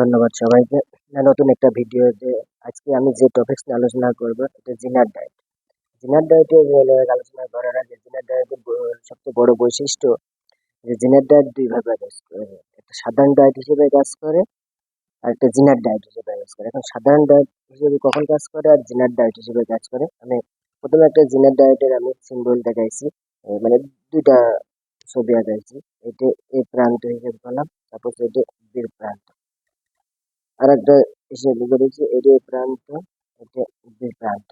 ধন্যবাদ সবাইকে। নতুন একটা ভিডিওতে আজকে আমি যে টপিক্স নিয়ে আলোচনা করব, এটা জিনার ডায়েট জিনার ডায়েটের আলোচনা করার আগে জিনার ডায়েটের সবচেয়ে বড় বৈশিষ্ট্য যে জিনার ডায়েট দুই ভাবে কাজ করে। একটা সাধারণ ডায়েট হিসেবে কাজ করে, আর একটা জিনার ডায়েট হিসেবে কাজ করে। এখন সাধারণ ডায়েট হিসেবে কখন কাজ করে, আর জিনার ডায়েট হিসেবে কাজ করে? আমি প্রথমে একটা জিনার ডায়েটের আমি সিম্বল দেখাইছি। মানে দুইটা ছবি আঁকাইছি। এটা এ প্রান্ত হিসেবে করলাম, তারপর এটা বীর প্রান্ত আর একটা হিসেবে করেছি এটা এ প্রান্ত, এটা প্রান্ত।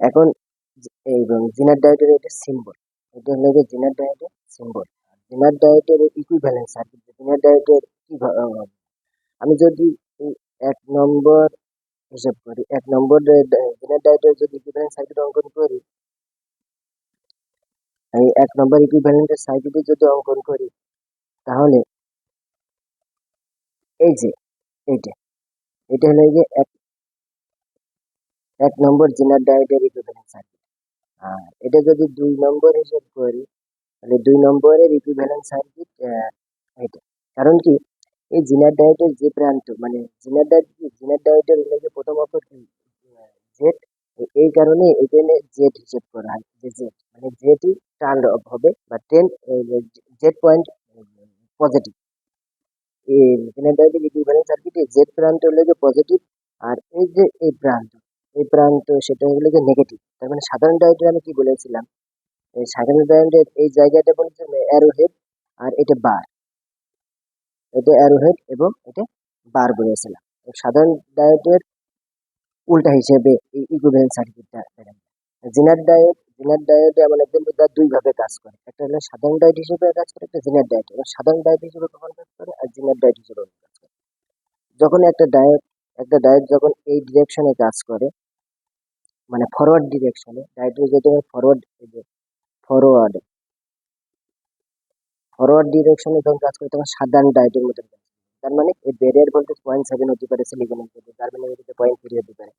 এখন এই জিনার ডায়েটের এটা সিম্বল এটা হলো গিয়ে জিনার ডায়েটের সিম্বল জিনার ডায়েটের ইকুইভ্যালেন্স সার্কিট জিনার ডায়েটের কি আমি যদি এক নম্বর হিসাব করি, এক নম্বর জিনার ডায়েটের যদি ইকুইভ্যালেন্স সার্কিট অঙ্কন করি, আমি এক নম্বর ইকুইভ্যালেন্টের সার্কিটে যদি অঙ্কন করি, তাহলে এই যে এইটা। এটা হলো গিয়ে এক এক নম্বর জিনার ডায়েটের ইকুইভ্যালেন্স সার্কিট আর এটা যদি দুই নম্বর হিসাব করি, তাহলে দুই নম্বরের ইকুইভ্যালেন্স সার্কিট এটা কারণ কি, এই জিনার ডায়েটের যে প্রান্ত মানে জিনার ডায়েট জিনার ডায়েটের গিয়ে প্রথম অক্ষর কি? জেড এই কারণে এখানে জেড হিসেব করা হয়, যে জেড মানে জেডই টার্ন অফ হবে বা টেন জেড পয়েন্ট পজিটিভ এই জিনার ডায়েটের ইকুইভ্যালেন্স সার্কিটে জেড প্রান্ত হলো গিয়ে পজিটিভ আর এই যে এই প্রান্ত এই প্রান্ত সেটা হলো গিয়ে নেগেটিভ তার মানে সাধারণ ডায়েটের আমি কি বলেছিলাম? এই সাধারণ ডায়েটের এই জায়গাটা বলেছে অ্যারো হেড আর এটা বার এটা অ্যারো হেড এবং এটা বার বলেছিলাম। সাধারণ ডায়েটের উল্টা হিসেবে এই ইকুইভ্যালেন্স সার্কিটটা জিনার ডায়েট জিনার ডায়েট এমন একদম তার দুই ভাবে কাজ করে। একটা হলো সাধারণ ডায়েট হিসেবে কাজ করে, একটা জিনার ডায়েট এবং সাধারণ ডায়েট হিসেবে কখন কাজ করে আর জিনার ডায়েট হিসেবে কাজ করে। যখন একটা ডায়েট একটা ডায়েট যখন এই ডিরেকশনে কাজ করে মানে ফরওয়ার্ড ডিরেকশনে ডায়েটের যদি ফরওয়ার্ড ফরওয়ার্ড ফরওয়ার্ড ডিরেকশনে যখন কাজ করে, তখন সাধারণ ডায়েটের মতন কাজ করে। তার মানে এই ব্যারিয়ার ভোল্টেজ পয়েন্ট সেভেন হতে পারে সিলিকনের ক্ষেত্রে কার্বনের ক্ষেত্রে পয়েন্ট থ্রি হতে পারে।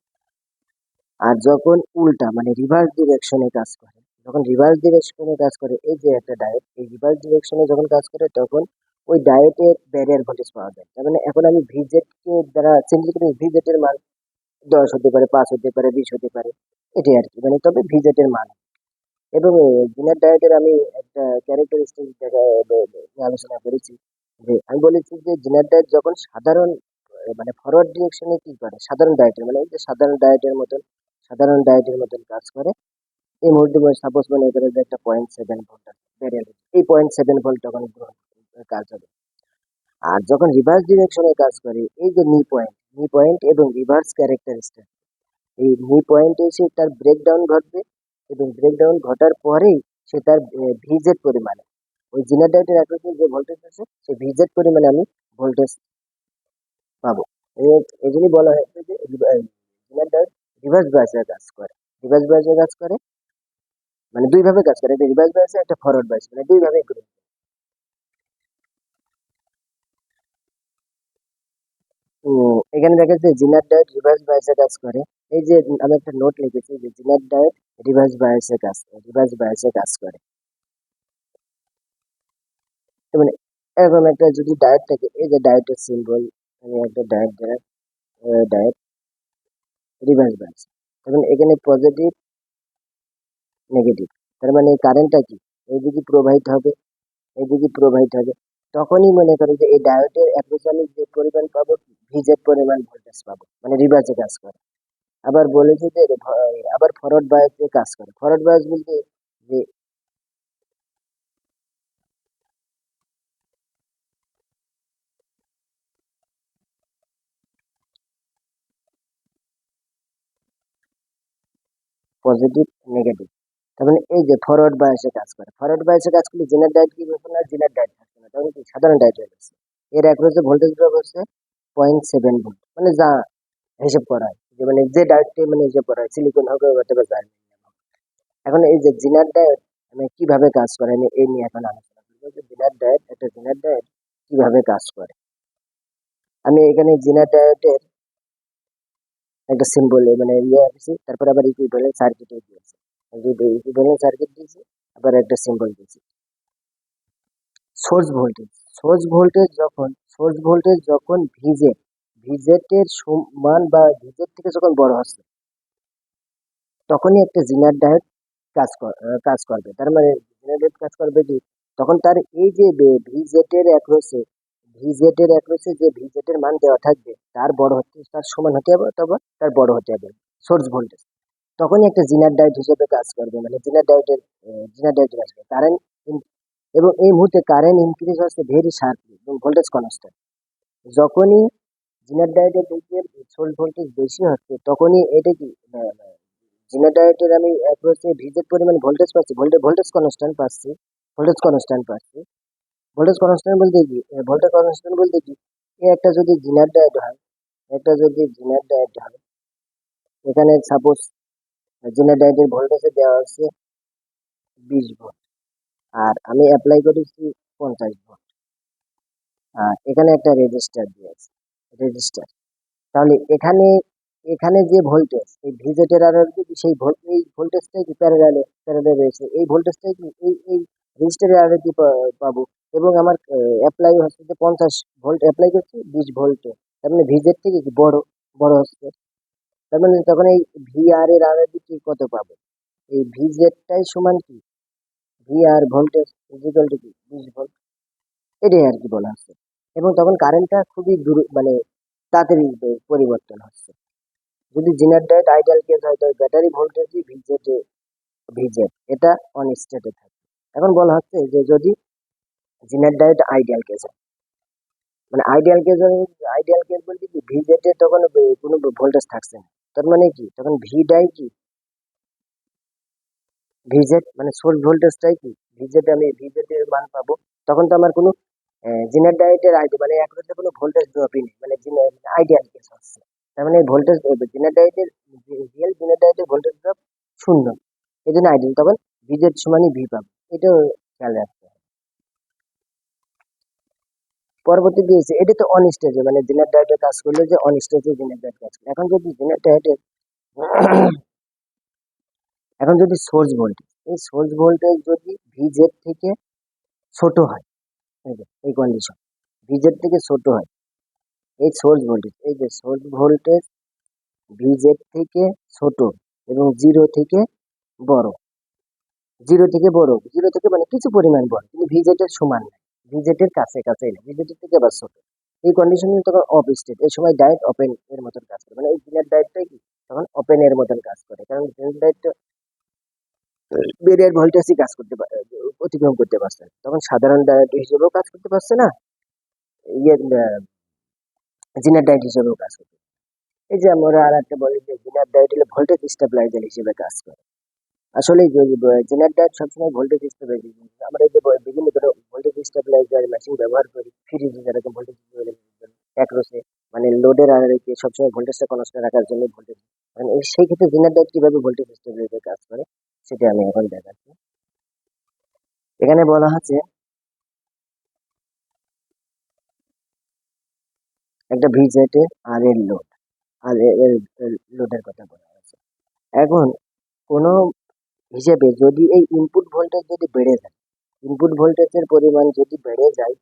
আর যখন উল্টা মানে রিভার্স ডিরেকশনে কাজ করে, যখন রিভার্স ডিরেকশনে কাজ করে, এই যে একটা ডায়েট এই রিভার্স ডিরেকশনে যখন কাজ করে, তখন ওই ডায়েটের ব্যারিয়ার ভোল্টেজ পাওয়া যায়। তার মানে এখন আমি ভিজেটকে দ্বারা চেঞ্জ করে ভিজেটের মান দশ হতে পারে, পাঁচ হতে পারে, বিশ হতে পারে, এটাই আর কি মানে তবে ভিজেটের মান। এবং জিনার ডায়েটের আমি একটা ক্যারেক্টারিস্টিক আলোচনা করেছি যে আমি বলেছি যে জিনার ডায়েট যখন সাধারণ মানে ফরওয়ার্ড ডিরেকশনে কি করে? সাধারণ ডায়েটের মানে সাধারণ ডায়েটের মতন সাধারণ ডায়েটের মতন কাজ করে। এই মুহূর্তে সাপোজ মনে করে যে একটা পয়েন্ট সেভেন ভোল্ট বেরিয়ে এই পয়েন্ট সেভেন ভোল্ট তখন কাজ হবে। আর যখন রিভার্স ডিরেকশনে কাজ করে, এই যে নি পয়েন্ট নি পয়েন্ট এবং রিভার্স ক্যারেক্টারিস্টিক এই নি পয়েন্টে এসে তার ব্রেকডাউন ঘটবে এবং ব্রেকডাউন ঘটার পরেই সে তার ভিজেড পরিমাণে। ওই জিনার ডায়েটের অ্যাক্রোসে যে ভোল্টেজ আছে, সেই ভিজেড পরিমাণে আমি ভোল্টেজ পাবো। এই- জন্যই বলা হয়েছে যে জিনার ডায়েট রিভার্স বায়াসে কাজ করে। রিভার্স বায়াসে কাজ করে? মানে দুই ভাবে কাজ করে। একটা রিভার্স বায়াসে একটা ফরওয়ার্ড বায়াস মানে দুই ভাবে করে এখানে দেখা যাচ্ছে জিনার ডায়েট রিভার্স বায়াসে কাজ করে। এই যে আমি একটা নোট লিখেছি যে জিনার ডায়েট রিভার্স বায়াসে কাজ করে। রিভার্স বায়াসে কাজ করে। মানে এরকম একটা যদি ডায়েট থাকে, এই যে ডায়েটের সিম্বল আমি একটা ডায়েট দিলাম ডায়েট রিভার্স বায়াস এখন এখানে পজিটিভ নেগেটিভ তার মানে এই কারেন্টটা কি? এইদিকে প্রবাহিত হবে এইদিকে প্রবাহিত হবে। তখনই মনে করে যে এই ডায়োডের অ্যাপ্রোচে আমি যে পরিমাণ পাবো ভিজের পরিমাণ ভোল্টেজ পাবো। মানে রিভার্সে কাজ করে। আবার বলেছে যে, আবার ফরওয়ার্ড বায়াসে কাজ করে। ফরওয়ার্ড বায়াস বলতে যে পজিটিভ নেগেটিভ তার মানে এই যে ফরওয়ার্ড বায়াসে কাজ করে। ফরওয়ার্ড বায়াসে কাজ করলে জেনার ডায়েট কি ব্যাপার না? জেনার ডায়েট থাকবে না। তখন কি সাধারণ ডায়েট হয়ে গেছে? এর অ্যাপ্রোচে ভোল্টেজ ড্রপ হচ্ছে পয়েন্ট সেভেন ভোল্ট মানে যা হিসেব করা হয়। যে মানে যে ডায়েটটি মানে হিসেব করা হয়। সিলিকন হবে অথবা জার্মিনিয়াম এখন এই যে জিনার ডায়েট মানে কীভাবে কাজ করে? আমি এই নিয়ে এখন আলোচনা করব যে জিনার ডায়েট একটা জিনার ডায়েট কীভাবে কাজ করে। আমি এখানে জিনার ডায়েটের একটা সিম্বল মানে ইয়ে আঁকছি তারপর আবার ইকুইভ্যালেন্ট সার্কিটে দিয়েছি ইকুইভ্যালেন্ট সার্কিট দিয়েছি, আবার একটা সিম্বল দিয়েছি। সোর্স ভোল্টেজ সোর্স ভোল্টেজ যখন সোর্স ভোল্টেজ যখন ভিজেট ভিজেটের সমান বা ভিজেট থেকে যখন বড় হচ্ছে, তখনই একটা জিনার ডায়োড কাজ কাজ করবে। তার মানে জিনার ডায়োড কাজ করবে কি? তখন তার এই যে ভিজেটের অ্যাক্রসে ভিজেটের অ্যাক্রসে যে ভিজেটের মান দেওয়া থাকবে, তার বড় হতে, তার সমান হতে হবে অথবা তার বড় হতে হবে। সোর্স ভোল্টেজ তখনই একটা জিনার ডায়োড হিসেবে কাজ করবে মানে জিনার ডায়োডের জিনার কাজ করবে কারেন্ট এবং এই মুহূর্তে কারেন্ট ইনক্রিজ হচ্ছে ভেরি শার্পলি এবং ভোল্টেজ কনস্ট্যান্ট যখনই জিনার ডায়োডের দিকে সোর্স ভোল্টেজ বেশি হচ্ছে, তখনই এটা কি জিনার ডায়োডের আমি অ্যাপ্রোচে ভিজের পরিমাণ ভোল্টেজ পাচ্ছি ভোল্টেজ ভোল্টেজ কনস্ট্যান্ট পাচ্ছি ভোল্টেজ কনস্ট্যান্ট পাচ্ছি। ভোল্টেজ কনস্ট্যান্ট বলতে কি? ভোল্টেজ কনস্ট্যান্ট বলতে কি? একটা যদি জিনার ডায়োড হয়, একটা যদি জিনার ডায়োড হয়, এখানে সাপোজ জিনার ডায়োডের ভোল্টেজে দেওয়া হচ্ছে বিশ ভোল্ট আর আমি অ্যাপ্লাই করেছি পঞ্চাশ ভোল্ট আর এখানে একটা রেজিস্টার দিয়েছে রেজিস্টার তাহলে এখানে এখানে যে ভোল্টেজ এই ভিজেটের আর সেই ভোল্ট এই ভোল্টেজটাই কি প্যারালালে প্যারালালে রয়েছে? এই ভোল্টেজটাই কি, এই এই রেজিস্টারের আর কি পাবো? এবং আমার অ্যাপ্লাই হচ্ছে যে পঞ্চাশ ভোল্ট অ্যাপ্লাই করছি, বিশ ভোল্টে তার মানে ভিজের থেকে কি বড় বড় হচ্ছে? তার মানে তখন এই ভি আর এর আর কি কত পাবো? এই ভিজেটটাই সমান কি? ভি আর ভোল্টেজ ইজিক্যাল টু কি? বিশ ভোল্ট এটাই আর কি বলা হচ্ছে। এবং তখন কারেন্টটা খুবই দূর মানে তাড়াতাড়ি পরিবর্তন হচ্ছে। যদি জিনার ডায়েট আইডিয়াল কেস হয় তো ব্যাটারি ভোল্টেজই ভিজেটে ভিজেট এটা অন স্টেটে থাকে। এখন বলা হচ্ছে যে যদি জিনার ডায়েট আইডিয়াল কেস হয়। মানে আইডিয়াল কেস আইডিয়াল কেস বলতে কি ভিজেটে তখন কোনো ভোল্টেজ থাকছে না। তার মানে কি? তখন ভি ডাই কি? ভিজেট মানে সোর্স ভোল্টেজটাই কি? ভিজেট আমি ভিজেটের মান পাবো। তখন তো আমার কোনো জিনের ডায়েটের আইডি মানে একসাথে কোনো ভোল্টেজ ড্রপই নেই। মানে আইডিয়াল কেস হচ্ছে। তার মানে ভোল্টেজ জিনার ডায়েটের রিয়েল জিনার ডায়েটের ভোল্টেজ ড্রপ শূন্য। এই জন্য আইডিয়াল তখন ভিজেট সমানই ভি পাবো। এটাও খেয়াল রাখতে হবে। পরবর্তী দিয়েছে এটা তো অন স্টেজে মানে জিনার ডায়েটের কাজ করলে যে অন স্টেজে জিনার ডায়েট কাজ করে। এখন যদি জিনার ডায়েটের এখন যদি সোর্স ভোল্টেজ এই সোর্স ভোল্টেজ যদি ভিজেড থেকে ছোট হয়, এই কন্ডিশন ভিজেড থেকে ছোট হয়, এই সোর্স ভোল্টেজ এই যে সোর্স ভোল্টেজ ভিজেড থেকে ছোট এবং জিরো থেকে বড় জিরো থেকে বড়, জিরো থেকে মানে কিছু পরিমাণ বড়, কিন্তু ভিজেটের সমান না ভিজেটের কাছে কাছে না ভিজেটের থেকে আবার ছোট। এই কন্ডিশনে তখন অফ স্টেট এই সময় ডায়েট ওপেন এর মতন কাজ করে মানে এই জিনের ডায়েটটাই কি? তখন ওপেন এর মতন কাজ করে, কারণ জিনের ডায়েটটা বেরিয়ার ভোল্টেজই কাজ করতে অতিক্রম করতে পারছে তখন সাধারণ ডায়েট হিসেবেও কাজ করতে পারছে না ইয়ে জিনার ডায়েট হিসেবেও কাজ করতে। এই যে আমরা আর একটা বলি যে জিনার ডায়েট হলে ভোল্টেজ স্টেবিলাইজার হিসেবে কাজ করে। আসলে জিনার ডায়েট সবসময় ভোল্টেজ স্টেবিলাইজার আমরা যে বিভিন্ন ধরনের ভোল্টেজ স্টেবিলাইজার মেশিন ব্যবহার করি ফ্রিজে যেরকম ভোল্টেজ অ্যাক্রোসে মানে লোডের কি সবসময় ভোল্টেজটা কনস্ট্যান্ট রাখার জন্য ভোল্টেজ মানে সেই ক্ষেত্রে জিনার ডায়েট কীভাবে ভোল্টেজ স্টেবিলাইজার কাজ করে, সেটা আমি এখন দেখাচ্ছি। এখানে বলা হচ্ছে, একটা ভিজেটে আর এর লোড আর এর লোডের কথা বলা হয়েছে। এখন কোনো হিসেবে যদি এই ইনপুট ভোল্টেজ যদি বেড়ে যায় ইনপুট ভোল্টেজের পরিমাণ যদি বেড়ে যায়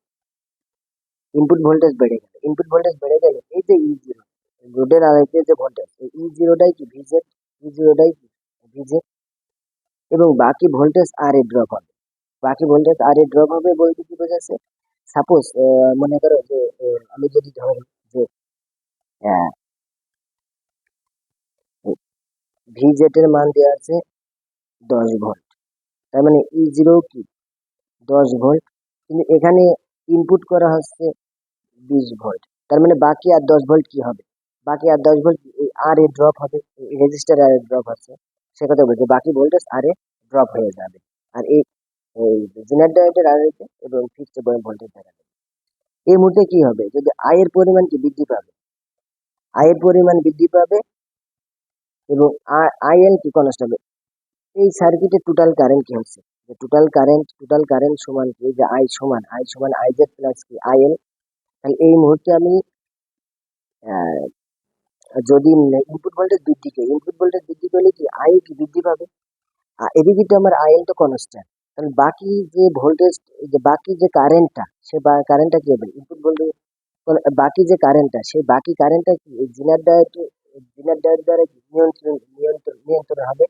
ইনপুট ভোল্টেজ বেড়ে গেলে ইনপুট ভোল্টেজ বেড়ে গেলে এই যে ই জিরো লোডের আড়াইতে যে ভোল্টেজ এই ই জিরোটাই কি ভিজেট ই জিরোটাই কি ভিজেট এবং বাকি ভোল্টেজ আর এ ড্রপ হবে। বাকি ভোল্টেজ আর এ ড্রপ হবে বলতে কি বোঝাচ্ছে? সাপোজ মনে করো যে আমি যদি ধরি যে ভিজেট এর মান দেওয়া আছে দশ ভোল্ট। তার মানে ই জিরো কি? দশ ভোল্ট। কিন্তু এখানে ইনপুট করা হচ্ছে বিশ ভোল্ট। তার মানে বাকি আর দশ ভোল্ট কি হবে? বাকি আর দশ ভোল্ট আর এ ড্রপ হবে রেজিস্টার আর ড্রপ আছে সে কথা বলছে, বাকি ভোল্টেজ আর এ ড্রপ হয়ে যাবে। আর এই জিনার ডায়েটের আর এতে এবং ফিক্সড ভোল্টেজ দেখা যাবে এই মুহূর্তে কি হবে? যদি আয়ের পরিমাণ কি বৃদ্ধি পাবে? আয়ের পরিমাণ বৃদ্ধি পাবে এবং আইএল কি কনস্টেবল এই সার্কিটে টোটাল কারেন্ট কি হচ্ছে যে টোটাল কারেন্ট টোটাল কারেন্ট সমান কি? যে আই সমান আই সমান আইজেড প্লাস কি? আইএল তাহলে এই মুহূর্তে আমি যদি ইনপুট ভোল্টেজ বৃদ্ধি করি ইনপুট ভোল্টেজ বৃদ্ধি পেলে কি আই কি বৃদ্ধি পাবে? আর এদিকে তো আমার আইএল তো কনস্ট্যান্ট তাহলে বাকি যে ভোল্টেজ যে বাকি যে কারেন্টটা সে কারেন্টটা কি হবে? ইনপুট ভোল্টেজ বাকি যে কারেন্টটা সেই বাকি কারেন্টটা কি? জিনার ডায়োড জিনার ডায়োড দ্বারা নিয়ন্ত্রণ নিয়ন্ত্রণ নিয়ন্ত্রণ হবে?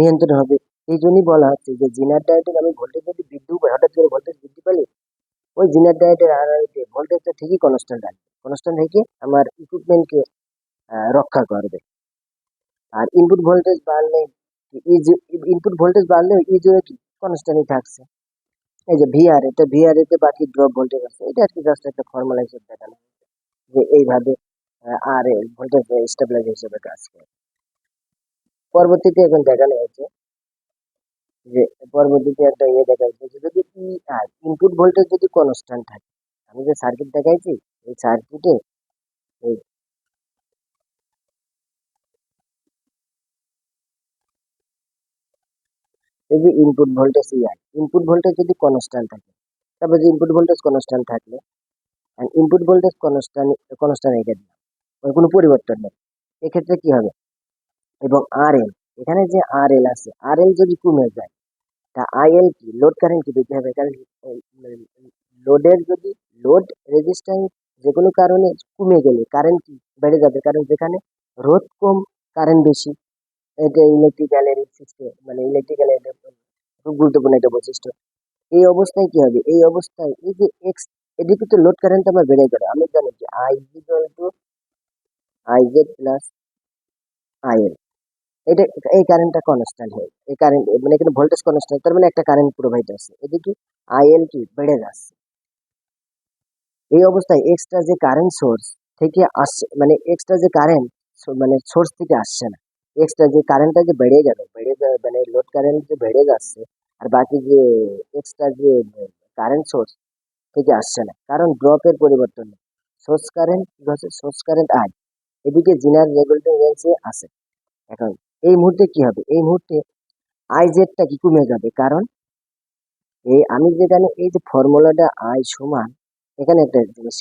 নিয়ন্ত্রণ হবে। এই জন্যই বলা হচ্ছে যে, জিনার ডায়োডের আমি ভোল্টেজ যদি বৃদ্ধি পাই হঠাৎ করে ভোল্টেজ বৃদ্ধি পেলে, ওই জিনার ডায়োডের আড়াইতে ভোল্টেজটা ঠিকই কনস্ট্যান্ট রাখবে কনস্ট্যান্ট রেখে আমার ইকুইপমেন্টকে রক্ষা করবে। আর ইনপুট ভোল্টেজ বাড়লে ইনপুট ভোল্টেজ বাড়লেও ইজও কি কনস্ট্যান্টই থাকছে। এই যে ভিআর এটা ভিআর এতে বাকি ড্রপ ভোল্টেজ আছে। এটা আর কি জাস্ট একটা ফর্মুলা হিসেবে দেখানো যে, এইভাবে আর এ ভোল্টেজ স্টেবিলাইজ হিসেবে কাজ করে। পরবর্তীতে এখন দেখানো হয়েছে যে পরবর্তীতে একটা ইয়ে দেখা যদি ই আর ইনপুট ভোল্টেজ যদি কনস্ট্যান্ট থাকে, আমি যে সার্কিট দেখাইছি, এই সার্কিটে এই এই যে ইনপুট ভোল্টেজ ইআই ইনপুট ভোল্টেজ যদি কনস্ট্যান্ট থাকে, তারপর যে ইনপুট ভোল্টেজ কনস্ট্যান্ট থাকলে ইনপুট ভোল্টেজ কনস্ট্যান্ট কনস্ট্যান্ট রেখে দিলাম কোনো পরিবর্তন নেই। এক্ষেত্রে কি হবে? এবং আর এল এখানে যে আর এল আছে আর এল যদি কমে যায়, তা আইএল কি? লোড কারেন্ট কি দিতে হবে? কারণ লোডের যদি লোড রেজিস্ট্যান্স যে কোনো কারণে কমে গেলে কারেন্ট বেড়ে যাবে। কারণ যেখানে রোধ কম কারেন্ট বেশি। এটা ইলেকট্রিক্যালের সিস্টেম মানে ইলেকট্রিক্যাল খুব গুরুত্বপূর্ণ একটা বৈশিষ্ট্য। এই অবস্থায় কি হবে? এই অবস্থায় এই যে এক্স এদিকে তো লোড কারেন্ট আমার বেড়ে গেল। আমি জানি যে I equal to I Z plus I L এটা এই কারেন্টটা কনস্ট্যান্ট হয়। এই কারেন্ট মানে এখানে ভোল্টেজ কনস্ট্যান্ট তার মানে একটা কারেন্ট প্রোভাইড আছে। এদিকে আইএল কি বেড়ে যাচ্ছে। এই অবস্থায় এক্সট্রা যে কারেন্ট সোর্স থেকে আসছে মানে এক্সট্রা যে কারেন্ট মানে সোর্স থেকে আসছে না। এক্সট্রা যে কারেন্টটা যে বেড়ে গেল, বেড়ে মানে লোড কারেন্ট যে বেড়ে যাচ্ছে, আর বাকি যে এক্সট্রা যে কারেন্ট সোর্স থেকে আসছে না। কারণ ড্রপের পরিবর্তন সোর্স কারেন্ট হচ্ছে? সোর্স কারেন্ট আই এদিকে জিনার রেগুলেটর রেঞ্জে আছে। এখন এই মুহূর্তে কি হবে? এই মুহূর্তে আই জেডটা কি কমে যাবে? কারণ এই আমি যেখানে এই যে ফর্মুলাটা আই সমান এখানে একটা জিনিস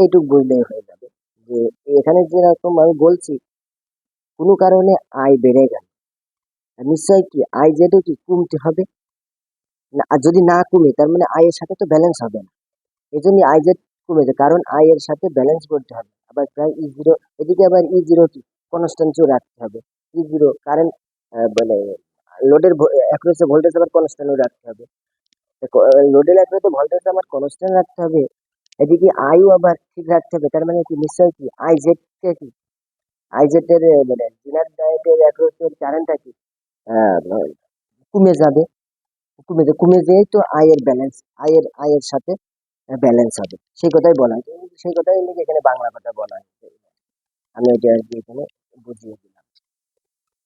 এইটুকু বুঝলেই হয়ে যাবে। যে এখানে যেরকম আমি বলছি, কোনো কারণে আয় বেড়ে গেল। নিশ্চয় কি আই জেডও কি কমতে হবে? না যদি না কমে, তার মানে আয়ের সাথে তো ব্যালেন্স হবে না। এই জন্য আই জেড কমেছে কারণ আই এর সাথে ব্যালেন্স করতে হবে। আবার প্রায় ই জিরো এদিকে আবার ই জিরো কি কনস্ট্যান্টও রাখতে হবে। ই জিরো কারেন্ট মানে লোডের অ্যাক্রোসে ভোল্টেজ আবার কনস্ট্যান্টও রাখতে হবে। লোডের অ্যাক্রোসে ভোল্টেজ আমার কনস্ট্যান্ট রাখতে হবে। এদিকে আইও আবার ঠিক রাখতে হবে, তার মানে কি, নিশ্চয় কি? আই জেডকে কি আই জেডের মানে জিনার ডায়েটের অ্যাক্রোসের কি? কমে যাবে। কমে যাবে, কমে যেয়েই তো আয়ের ব্যালেন্স আয়ের আয়ের সাথে ব্যালেন্স হবে। সেই কথাই বলা হয়। সেই কথাই এখানে বাংলা কথা বলা হয়। আমি এটা এখানে বুঝিয়ে দিলাম।